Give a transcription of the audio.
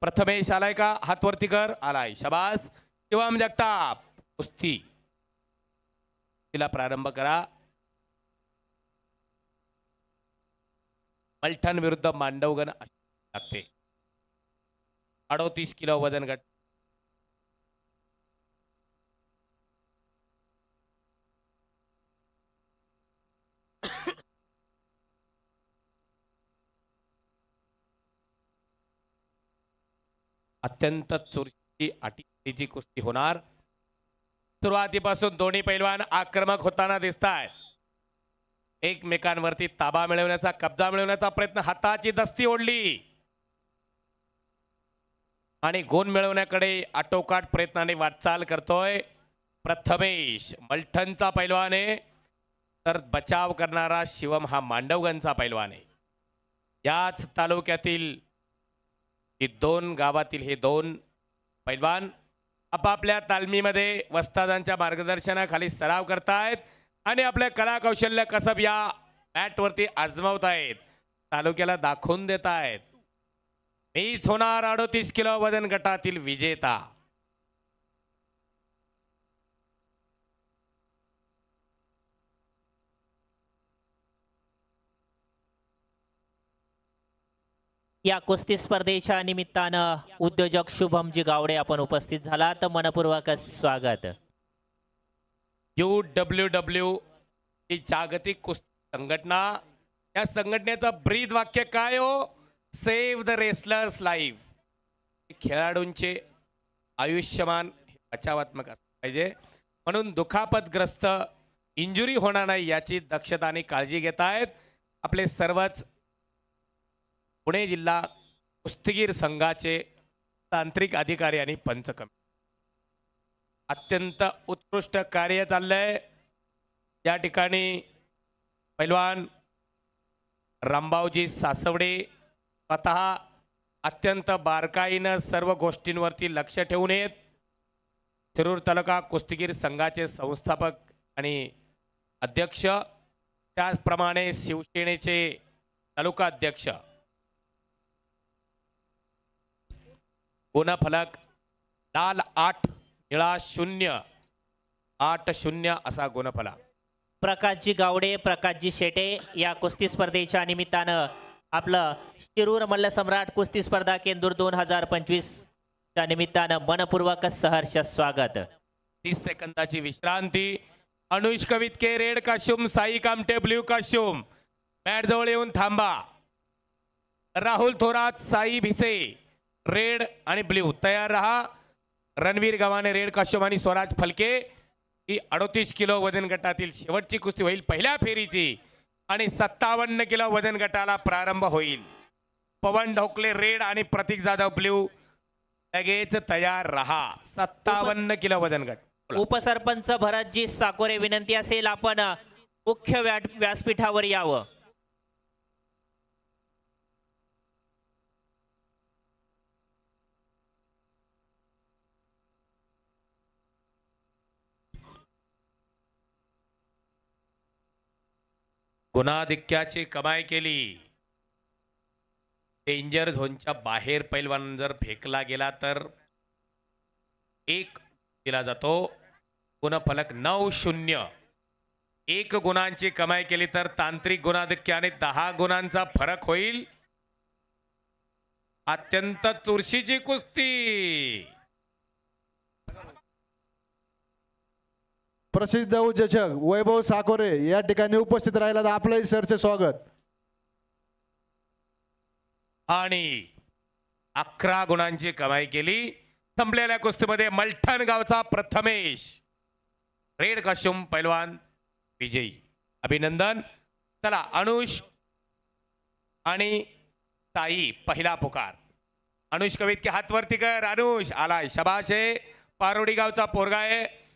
प्रथमेश आलाय का? हातवरती कर. आलाय. शबास. शिवम म्हणजे जगताप कुस्ती. तिला प्रारंभ करा. मलठण विरुद्ध मांडवगण लागते. अडोतीस किलो वजन गट अत्यंत चुरशी अटीची कुस्ती होणार सुरुवातीपासून दोन्ही पैलवान आक्रमक होताना दिसत आहेत एकमेकांवरती ताबा मिळवण्याचा कब्जा मिळवण्याचा प्रयत्न हाताची दस्ती ओढली. आणि गुण मिळवण्याकडे आटोकाट प्रयत्नाने वाटचाल करतोय प्रथमेश. मलठणचा पैलवान आहे. तर बचाव करणारा शिवम हा मांडवगणचा पैलवान आहे. याच तालुक्यातील ही दोन गावातील हे दोन पैलवान आपापल्या तालमीमध्ये वस्तादांच्या मार्गदर्शनाखाली सराव करतायत आणि आपल्या कला कौशल्य कसब या मॅटवरती आजमावत आहेत तालुक्याला दाखवून देत आहेत मीच होणार अडोतीस किलो वजन गटातील विजेता. या कुस्ती स्पर्धेच्या निमित्तानं उद्योजक शुभमजी गावडे आपण उपस्थित झाला तर मनपूर्वक स्वागत. यू डब्ल्यू डब्ल्यू ही जागतिक कुस्ती संघटना. या संघटनेचं ब्रीद वाक्य काय हो? सेव्ह द रेसलर्स लाईफ खेळाडूंचे आयुष्यमान बचावात्मक असलं पाहिजे. म्हणून दुखापतग्रस्त इंजुरी होणार नाही याची दक्षता आणि काळजी घेत आहेत आपले सर्वच पुणे जिल्हा कुस्तीगीर संघाचे तांत्रिक अधिकारी आणि पंचकमी अत्यंत उत्कृष्ट कार्य चाललंय. या ठिकाणी पैलवान रामबावजी सासवडे स्वतः अत्यंत बारकाईनं सर्व गोष्टींवरती लक्ष ठेवून येत थिरूर तालुका कुस्तीगीर संघाचे संस्थापक आणि अध्यक्ष. त्याचप्रमाणे शिवसेनेचे तालुका अध्यक्ष. गुणफलक लाल आठ निळा शून्य. आठ शून्य असा गुणफलक. प्रकाशजी गावडे प्रकाशजी शेटे या कुस्ती स्पर्धेच्या निमित्तानं आपलं शिरूर मल्ल सम्राट कुस्ती स्पर्धा केंदूर दोन हजार पंचवीस च्या निमित्तानं मनपूर्वक सहर्ष स्वागत. तीस सेकंदाची विश्रांती. Anush Kavitke red costume Sai Kamte blue costume. Mat जवळ येऊन थांबा. राहुल थोरात साई भिसे. रेड आणि ब्ल्यू तयार रहा. रणवीर गव्हाणे रेड काश्यूम आणि स्वराज फलके. ही अडोतीस किलो वजन गटातील शेवटची कुस्ती होईल पहिल्या फेरीची. आणि सत्तावन्न किलो वजन गटाला प्रारंभ होईल. पवन ढोकले रेड आणि प्रतीक जाधव ब्ल्यू लगेच तयार रहा. सत्तावन्न किलो वजन गट. उपसरपंच भरतजी साकोरे विनंती असेल आपण मुख्य व्यासपीठावर यावं. गुणाधिक्याची कमाई केली. डेंजर झोनच्या बाहेर पैलवान जर फेकला गेला तर एक दिला जातो. गुणफलक नऊ शून्य. एक गुणांची कमाई केली तर तांत्रिक गुणाधिक्याने दहा गुणांचा फरक होईल. अत्यंत चुरशीची कुस्ती. प्रसिद्ध उद्योजक वैभव साकोरे या ठिकाणी उपस्थित राहिला तर आपलंही सरचे स्वागत. आणि अकरा गुणांची कमाई केली. संपलेल्या कुस्तीमध्ये मलठण गावचा प्रथमेश. रेड काश्यूम पैलवान विजयी. अभिनंदन. चला अनुष आणि ताई पहिला पुकार. अनुष कवित के हात वरती कर. अनुष आलाय. शबाशे. पारोडी गावचा पोरगा आहे.